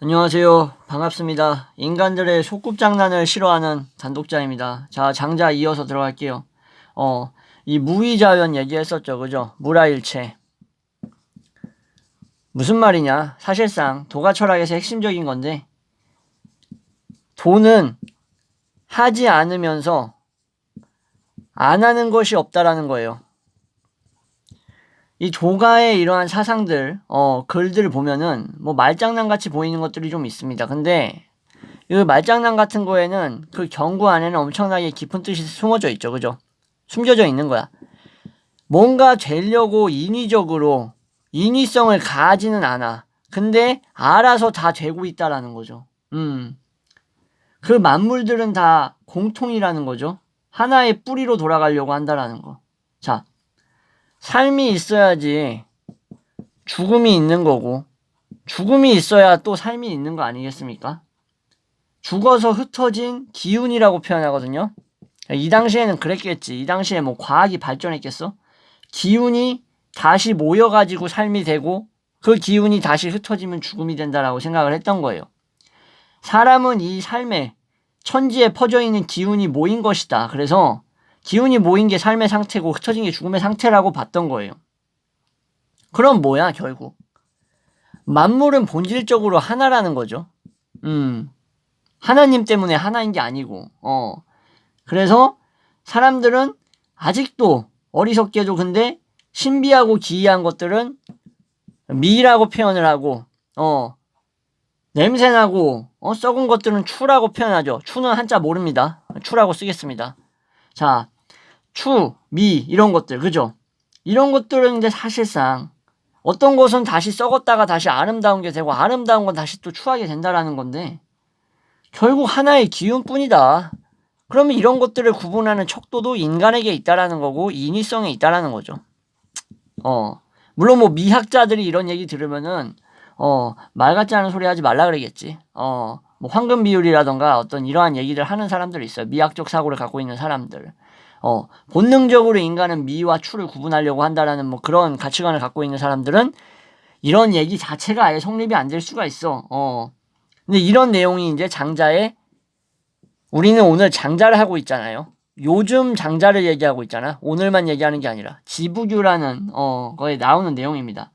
안녕하세요. 반갑습니다. 인간들의 소꿉장난을 싫어하는 단독자입니다. 자, 장자 이어서 들어갈게요. 어, 이 무의자연 얘기했었죠. 그죠? 무라일체. 무슨 말이냐? 사실상 도가 철학에서 핵심적인 건데, 도는 하지 않으면서 안 하는 것이 없다라는 거예요. 이 조가의 이러한 사상들, 어, 글들 보면은, 뭐, 말장난 같이 보이는 것들이 좀 있습니다. 근데, 이 말장난 같은 거에는 그 경구 안에는 엄청나게 깊은 뜻이 숨어져 있죠. 그죠? 숨겨져 있는 거야. 뭔가 되려고 인위적으로 인위성을 가지는 않아. 근데, 알아서 다 되고 있다라는 거죠. 음. 그 만물들은 다 공통이라는 거죠. 하나의 뿌리로 돌아가려고 한다라는 거. 자, 삶이 있어야지 죽음이 있는 거고, 죽음이 있어야 또 삶이 있는 거 아니겠습니까? 죽어서 흩어진 기운이라고 표현하거든요. 이 당시에는 그랬겠지. 이 당시에 뭐 과학이 발전했겠어? 기운이 다시 모여가지고 삶이 되고, 그 기운이 다시 흩어지면 죽음이 된다라고 생각을 했던 거예요. 사람은 이 삶에 천지에 퍼져 있는 기운이 모인 것이다. 그래서 기운이 모인 게 삶의 상태고 흩어진 게 죽음의 상태라고 봤던 거예요. 그럼 뭐야, 결국? 만물은 본질적으로 하나라는 거죠. 음. 하나님 때문에 하나인 게 아니고, 어. 그래서 사람들은 아직도 어리석게도 근데 신비하고 기이한 것들은 미라고 표현을 하고, 어. 냄새나고, 어, 썩은 것들은 추라고 표현하죠. 추는 한자 모릅니다. 추라고 쓰겠습니다. 자, 추, 미, 이런 것들, 그죠? 이런 것들은 이제 사실상 어떤 것은 다시 썩었다가 다시 아름다운 게 되고 아름다운 건 다시 또 추하게 된다라는 건데 결국 하나의 기운뿐이다. 그러면 이런 것들을 구분하는 척도도 인간에게 있다라는 거고 인위성에 있다라는 거죠. 어, 물론 뭐 미학자들이 이런 얘기 들으면은 어, 말 같지 않은 소리 하지 말라 그러겠지. 어, 뭐 황금 비율이라던가 어떤 이러한 얘기를 하는 사람들이 있어요. 미학적 사고를 갖고 있는 사람들. 어, 본능적으로 인간은 미와 추를 구분하려고 한다라는 뭐 그런 가치관을 갖고 있는 사람들은 이런 얘기 자체가 아예 성립이 안 될 수가 있어. 어. 근데 이런 내용이 이제 장자의 우리는 오늘 장자를 하고 있잖아요. 요즘 장자를 얘기하고 있잖아. 오늘만 얘기하는 게 아니라 지부규라는 어 거에 나오는 내용입니다.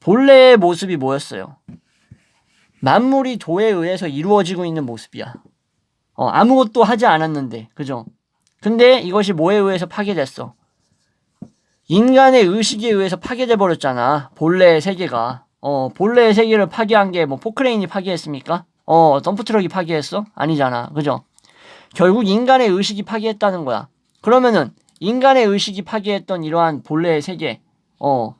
본래의 모습이 뭐였어요? 만물이 도에 의해서 이루어지고 있는 모습이야. 어, 아무것도 하지 않았는데, 그죠? 근데 이것이 뭐에 의해서 파괴됐어? 인간의 의식에 의해서 파괴돼 버렸잖아. 본래의 세계가. 어, 본래의 세계를 파괴한 게 뭐 포크레인이 파괴했습니까? 어, 덤프트럭이 파괴했어? 아니잖아. 그죠? 결국 인간의 의식이 파괴했다는 거야. 그러면은 인간의 의식이 파괴했던 이러한 본래의 세계, 어,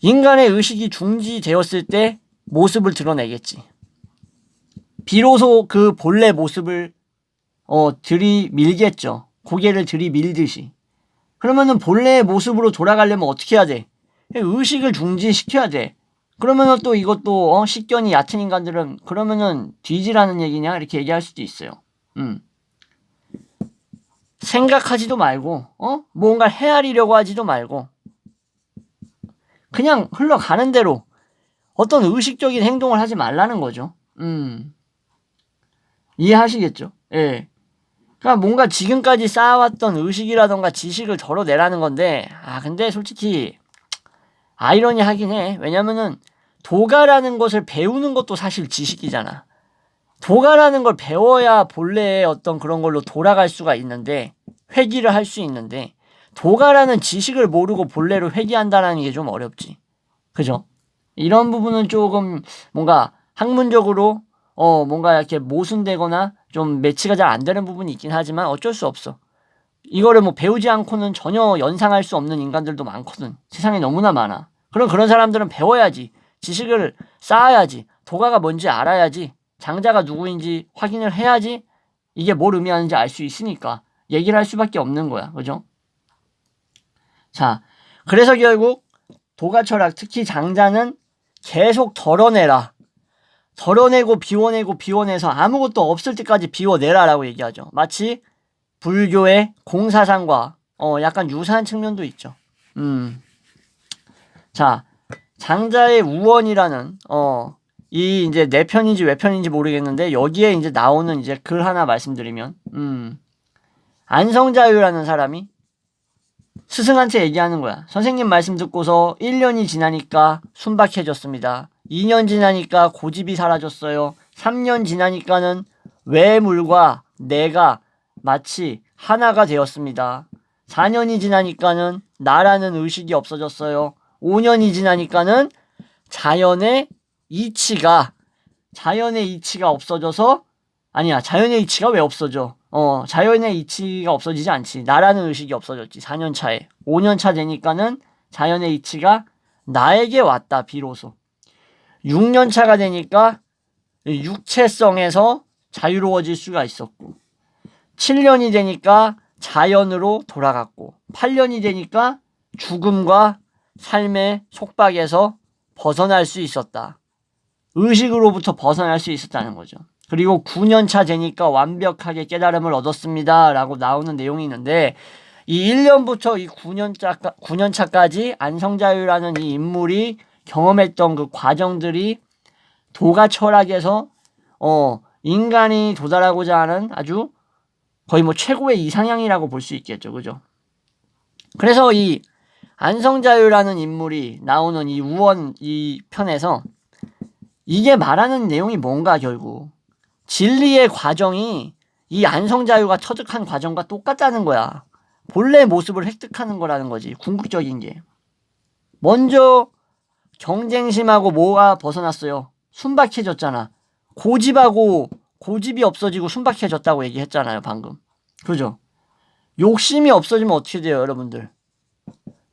인간의 의식이 중지되었을 때 모습을 드러내겠지. 비로소 그 본래 모습을 어 들이밀겠죠. 고개를 들이밀듯이. 그러면은 본래의 모습으로 돌아가려면 어떻게 해야 돼? 의식을 중지시켜야 돼. 그러면은 또 이것도 어 식견이 얕은 인간들은 그러면은 뒤지라는 얘기냐 이렇게 얘기할 수도 있어요. 음. 생각하지도 말고 어 뭔가 헤아리려고 하지도 말고 그냥 흘러가는 대로 어떤 의식적인 행동을 하지 말라는 거죠. 음. 이해하시겠죠? 예. 그러니까 뭔가 지금까지 쌓아왔던 의식이라던가 지식을 덜어내라는 건데, 아, 근데 솔직히, 아이러니 하긴 해. 왜냐면은, 도가라는 것을 배우는 것도 사실 지식이잖아. 도가라는 걸 배워야 본래의 어떤 그런 걸로 돌아갈 수가 있는데, 회귀를 할 수 있는데, 도가라는 지식을 모르고 본래로 회귀한다는 게 좀 어렵지. 그죠? 이런 부분은 조금 뭔가 학문적으로 어 뭔가 이렇게 모순되거나 좀 매치가 잘 안 되는 부분이 있긴 하지만 어쩔 수 없어. 이거를 뭐 배우지 않고는 전혀 연상할 수 없는 인간들도 많거든. 세상에 너무나 많아. 그럼 그런 사람들은 배워야지. 지식을 쌓아야지. 도가가 뭔지 알아야지. 장자가 누구인지 확인을 해야지. 이게 뭘 의미하는지 알 수 있으니까 얘기를 할 수밖에 없는 거야. 그죠? 자, 그래서 결국 도가 철학, 특히 장자는 계속 덜어내라. 덜어내고 비워내고 비워내서 아무것도 없을 때까지 비워내라라고 얘기하죠. 마치 불교의 공사상과 어 약간 유사한 측면도 있죠. 음. 자, 장자의 우원이라는 어 이 이제 내 편인지 외 편인지 모르겠는데 여기에 이제 나오는 이제 글 하나 말씀드리면 음 안성자유라는 사람이 스승한테 얘기하는 거야. 선생님 말씀 듣고서 1년이 지나니까 순박해졌습니다. 2년 지나니까 고집이 사라졌어요. 3년 지나니까는 외물과 내가 마치 하나가 되었습니다. 4년이 지나니까는 나라는 의식이 없어졌어요. 5년이 지나니까는 자연의 이치가 자연의 이치가 없어져서 아니야 자연의 이치가 왜 없어져? 어 자연의 이치가 없어지지 않지. 나라는 의식이 없어졌지. 4년 차에 5년 차 되니까는 자연의 이치가 나에게 왔다 비로소. 6년 차가 되니까 육체성에서 자유로워질 수가 있었고 7년이 되니까 자연으로 돌아갔고 8년이 되니까 죽음과 삶의 속박에서 벗어날 수 있었다. 의식으로부터 벗어날 수 있었다는 거죠. 그리고 9년 차 되니까 완벽하게 깨달음을 얻었습니다. 라고 나오는 내용이 있는데 이 1년부터 이 9년 차, 9년 차까지 안성자유라는 이 인물이 경험했던 그 과정들이 도가 철학에서 어 인간이 도달하고자 하는 아주 거의 뭐 최고의 이상향이라고 볼 수 있겠죠. 그죠? 그래서 이 안성자유라는 인물이 나오는 이 우원 이 편에서 이게 말하는 내용이 뭔가 결국 진리의 과정이 이 안성자유가 터득한 과정과 똑같다는 거야. 본래 모습을 획득하는 거라는 거지. 궁극적인 게. 먼저 경쟁심하고 뭐가 벗어났어요? 순박해졌잖아. 고집하고 고집이 없어지고 순박해졌다고 얘기했잖아요, 방금. 그죠? 욕심이 없어지면 어떻게 돼요, 여러분들?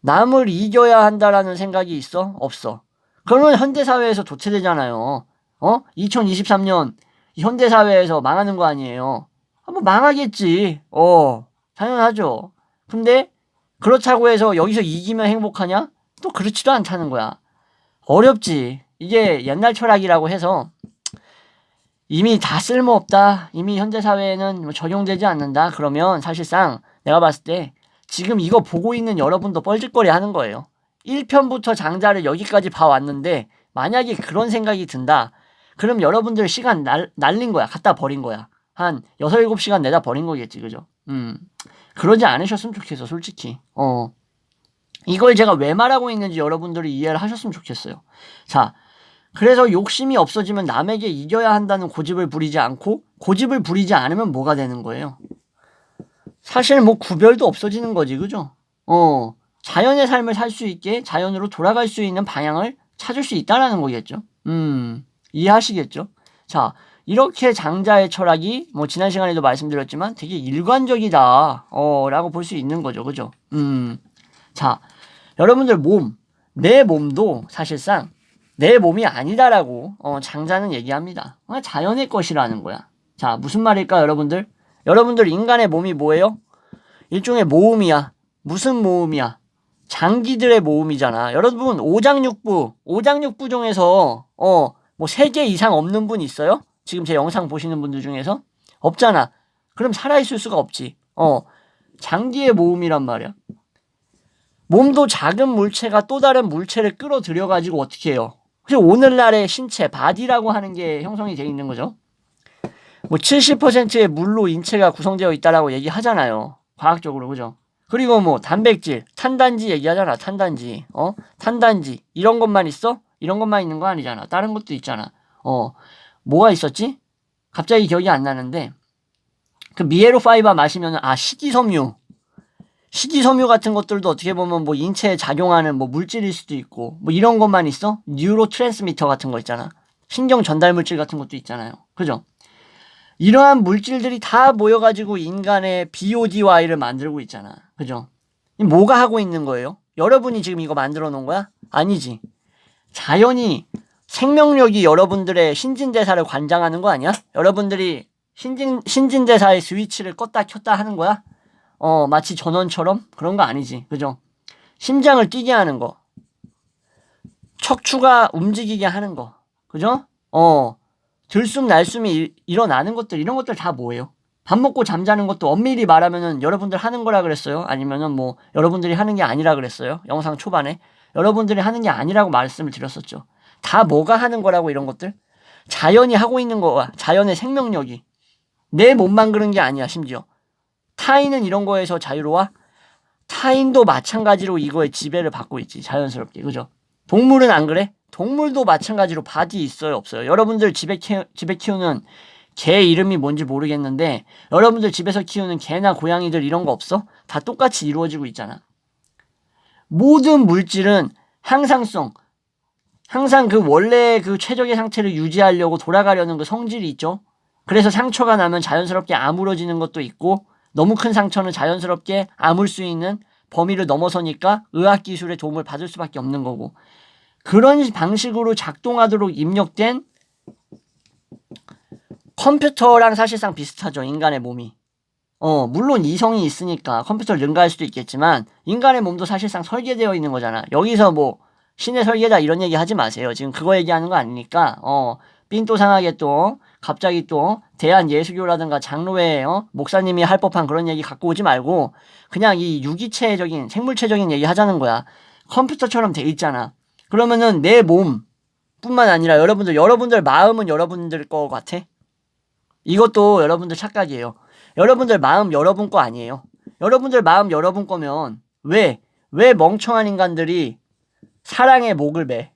남을 이겨야 한다라는 생각이 있어? 없어. 그러면 현대사회에서 도체되잖아요. 어? 2023년 현대사회에서 망하는 거 아니에요. 한번 망하겠지. 어, 당연하죠. 근데 그렇다고 해서 여기서 이기면 행복하냐? 또 그렇지도 않다는 거야. 어렵지. 이게 옛날 철학이라고 해서 이미 다 쓸모없다. 이미 현대 사회에는 뭐 적용되지 않는다. 그러면 사실상 내가 봤을 때 지금 이거 보고 있는 여러분도 뻘짓거리 하는 거예요. 1편부터 장자를 여기까지 봐왔는데 만약에 그런 생각이 든다. 그럼 여러분들 시간 날, 날린 거야. 갖다 버린 거야. 한 6, 7시간 내다 버린 거겠지. 그죠? 음. 그러지 않으셨으면 좋겠어. 솔직히. 어. 이걸 제가 왜 말하고 있는지 여러분들이 이해를 하셨으면 좋겠어요. 자. 그래서 욕심이 없어지면 남에게 이겨야 한다는 고집을 부리지 않고 고집을 부리지 않으면 뭐가 되는 거예요? 사실 뭐 구별도 없어지는 거지. 그죠? 어. 자연의 삶을 살 수 있게 자연으로 돌아갈 수 있는 방향을 찾을 수 있다라는 거겠죠. 음. 이해하시겠죠? 자, 이렇게 장자의 철학이 뭐 지난 시간에도 말씀드렸지만 되게 일관적이다. 어, 라고 볼 수 있는 거죠. 그죠? 음. 자, 여러분들 몸, 내 몸도 사실상 내 몸이 아니다라고 어, 장자는 얘기합니다. 어, 자연의 것이라는 거야. 자, 무슨 말일까, 여러분들? 여러분들 인간의 몸이 뭐예요? 일종의 모음이야. 무슨 모음이야? 장기들의 모음이잖아. 여러분, 오장육부, 오장육부 중에서 어, 뭐 세 개 이상 없는 분 있어요? 지금 제 영상 보시는 분들 중에서 없잖아. 그럼 살아 있을 수가 없지. 어, 장기의 모음이란 말이야. 몸도 작은 물체가 또 다른 물체를 끌어들여 가지고 어떻게 해요? 그래서 오늘날의 신체 바디라고 하는 게 형성이 되어 있는 거죠. 뭐 70%의 물로 인체가 구성되어 있다라고 얘기하잖아요. 과학적으로 그죠? 그리고 뭐 단백질, 탄단지 얘기하잖아. 탄단지. 어? 탄단지. 이런 것만 있어? 이런 것만 있는 거 아니잖아. 다른 것도 있잖아. 어, 뭐가 있었지? 갑자기 기억이 안 나는데, 그 미에로 파이바 마시면, 아, 식이섬유. 식이섬유 같은 것들도 어떻게 보면 뭐 인체에 작용하는 뭐 물질일 수도 있고, 뭐 이런 것만 있어? 뉴로 트랜스미터 같은 거 있잖아. 신경 전달 물질 같은 것도 있잖아요. 그죠? 이러한 물질들이 다 모여가지고 인간의 BODY를 만들고 있잖아. 그죠? 뭐가 하고 있는 거예요? 여러분이 지금 이거 만들어 놓은 거야? 아니지. 자연이 생명력이 여러분들의 신진대사를 관장하는 거 아니야? 여러분들이 신진, 신진대사의 스위치를 껐다 켰다 하는 거야? 어, 마치 전원처럼? 그런 거 아니지. 그죠? 심장을 뛰게 하는 거. 척추가 움직이게 하는 거. 그죠? 어, 들숨 날숨이 일, 일어나는 것들, 이런 것들 다 뭐예요? 밥 먹고 잠자는 것도 엄밀히 말하면은 여러분들 하는 거라 그랬어요? 아니면은 뭐 여러분들이 하는 게 아니라 그랬어요? 영상 초반에. 여러분들이 하는 게 아니라고 말씀을 드렸었죠. 다 뭐가 하는 거라고 이런 것들? 자연이 하고 있는 거야. 자연의 생명력이. 내 몸만 그런 게 아니야, 심지어. 타인은 이런 거에서 자유로워? 타인도 마찬가지로 이거에 지배를 받고 있지, 자연스럽게. 그죠? 동물은 안 그래? 동물도 마찬가지로 바디 있어요, 없어요? 여러분들 집에, 키, 집에 키우는 개 이름이 뭔지 모르겠는데, 여러분들 집에서 키우는 개나 고양이들 이런 거 없어? 다 똑같이 이루어지고 있잖아. 모든 물질은 항상성, 항상 그 원래 그 최적의 상태를 유지하려고 돌아가려는 그 성질이 있죠. 그래서 상처가 나면 자연스럽게 아물어지는 것도 있고 너무 큰 상처는 자연스럽게 아물 수 있는 범위를 넘어서니까 의학 기술의 도움을 받을 수밖에 없는 거고. 그런 방식으로 작동하도록 입력된 컴퓨터랑 사실상 비슷하죠 인간의 몸이. 어 물론 이성이 있으니까 컴퓨터를 능가할 수도 있겠지만 인간의 몸도 사실상 설계되어 있는 거잖아. 여기서 뭐 신의 설계다 이런 얘기 하지 마세요. 지금 그거 얘기하는 거 아니니까? 어 삔또 상하게 또 갑자기 또 대한예수교라든가 장로회 어? 목사님이 할 법한 그런 얘기 갖고 오지 말고 그냥 이 유기체적인 생물체적인 얘기 하자는 거야. 컴퓨터처럼 돼 있잖아. 그러면은 내 몸 뿐만 아니라 여러분들 여러분들 마음은 여러분들 거 같아? 이것도 여러분들 착각이에요. 여러분들 마음 여러분 거 아니에요. 여러분들 마음 여러분 거면 왜? 왜 멍청한 인간들이 사랑의 목을 매.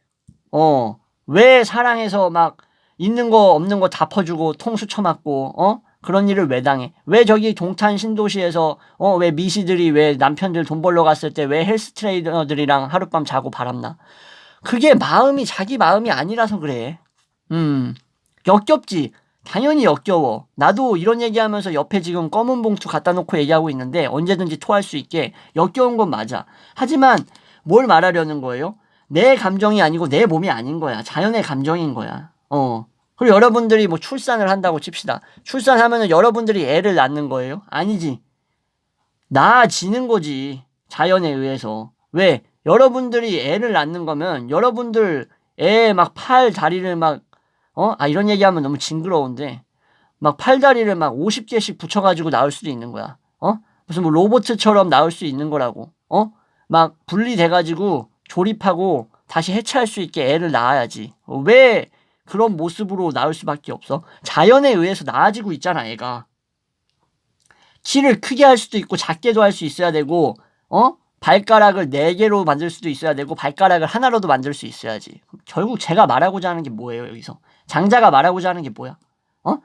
어. 왜 사랑해서 막 있는 거 없는 거 다 퍼주고 통수 쳐맞고 어? 그런 일을 왜 당해? 왜 저기 동탄 신도시에서 어 왜 미시들이 왜 남편들 돈 벌러 갔을 때 왜 헬스 트레이너들이랑 하룻밤 자고 바람나? 그게 마음이 자기 마음이 아니라서 그래. 음. 역겹지. 당연히 역겨워. 나도 이런 얘기하면서 옆에 지금 검은 봉투 갖다 놓고 얘기하고 있는데 언제든지 토할 수 있게 역겨운 건 맞아. 하지만 뭘 말하려는 거예요? 내 감정이 아니고 내 몸이 아닌 거야. 자연의 감정인 거야. 어. 그리고 여러분들이 뭐 출산을 한다고 칩시다. 출산하면은 여러분들이 애를 낳는 거예요? 아니지. 나아지는 거지. 자연에 의해서. 왜? 여러분들이 애를 낳는 거면 여러분들 애 막 팔 다리를 막 어? 아 이런 얘기하면 너무 징그러운데 막 팔다리를 막 50개씩 붙여가지고 나올 수도 있는 거야. 어? 무슨 뭐 로봇처럼 나올 수 있는 거라고. 어? 막 분리돼가지고 조립하고 다시 해체할 수 있게 애를 낳아야지. 왜 그런 모습으로 낳을 수밖에 없어? 자연에 의해서 낳아지고 있잖아, 애가. 키를 크게 할 수도 있고 작게도 할 수 있어야 되고, 어? 발가락을 네 개로 만들 수도 있어야 되고 발가락을 하나로도 만들 수 있어야지. 결국 제가 말하고자 하는 게 뭐예요, 여기서? 장자가 말하고자 하는 게 뭐야? 어?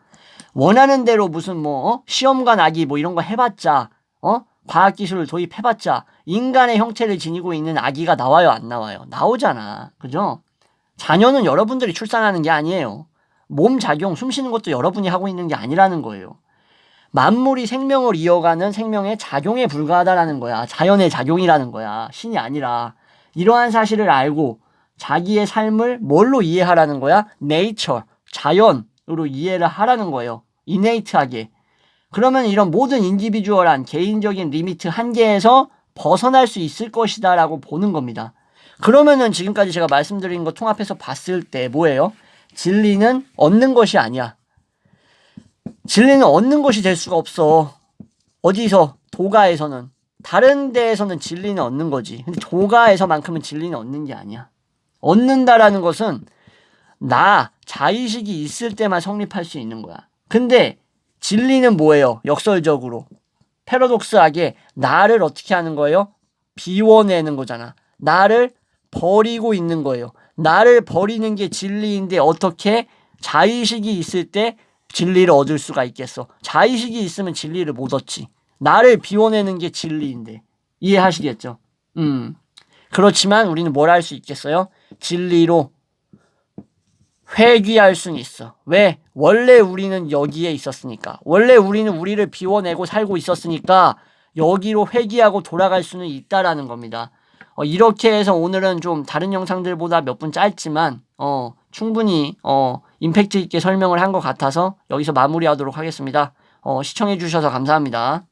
원하는 대로 무슨 뭐 어? 시험관 아기 뭐 이런 거 해봤자 어? 과학 기술을 도입해봤자 인간의 형태를 지니고 있는 아기가 나와요, 안 나와요? 나오잖아. 그죠? 자녀는 여러분들이 출산하는 게 아니에요. 몸 작용, 숨 쉬는 것도 여러분이 하고 있는 게 아니라는 거예요. 만물이 생명을 이어가는 생명의 작용에 불과하다라는 거야. 자연의 작용이라는 거야. 신이 아니라. 이러한 사실을 알고 자기의 삶을 뭘로 이해하라는 거야? 네이처, 자연으로 이해를 하라는 거예요. 이네이트하게. 그러면 이런 모든 인디비주얼한 개인적인 리미트 한계에서 벗어날 수 있을 것이다라고 보는 겁니다. 그러면은 지금까지 제가 말씀드린 거 통합해서 봤을 때 뭐예요? 진리는 얻는 것이 아니야. 진리는 얻는 것이 될 수가 없어. 어디서? 도가에서는. 다른 데에서는 진리는 얻는 거지. 근데 도가에서만큼은 진리는 얻는 게 아니야. 얻는다라는 것은 나, 자의식이 있을 때만 성립할 수 있는 거야. 근데 진리는 뭐예요? 역설적으로. 패러독스하게 나를 어떻게 하는 거예요? 비워내는 거잖아. 나를 버리고 있는 거예요. 나를 버리는 게 진리인데 어떻게 자의식이 있을 때 진리를 얻을 수가 있겠어? 자의식이 있으면 진리를 못 얻지. 나를 비워내는 게 진리인데. 이해하시겠죠? 음. 그렇지만 우리는 뭘 할 수 있겠어요? 진리로 회귀할 수는 있어. 왜? 원래 우리는 여기에 있었으니까. 원래 우리는 우리를 비워내고 살고 있었으니까 여기로 회귀하고 돌아갈 수는 있다라는 겁니다. 어, 이렇게 해서 오늘은 좀 다른 영상들보다 몇 분 짧지만 어, 충분히 어, 임팩트 있게 설명을 한 것 같아서 여기서 마무리하도록 하겠습니다. 어, 시청해 주셔서 감사합니다.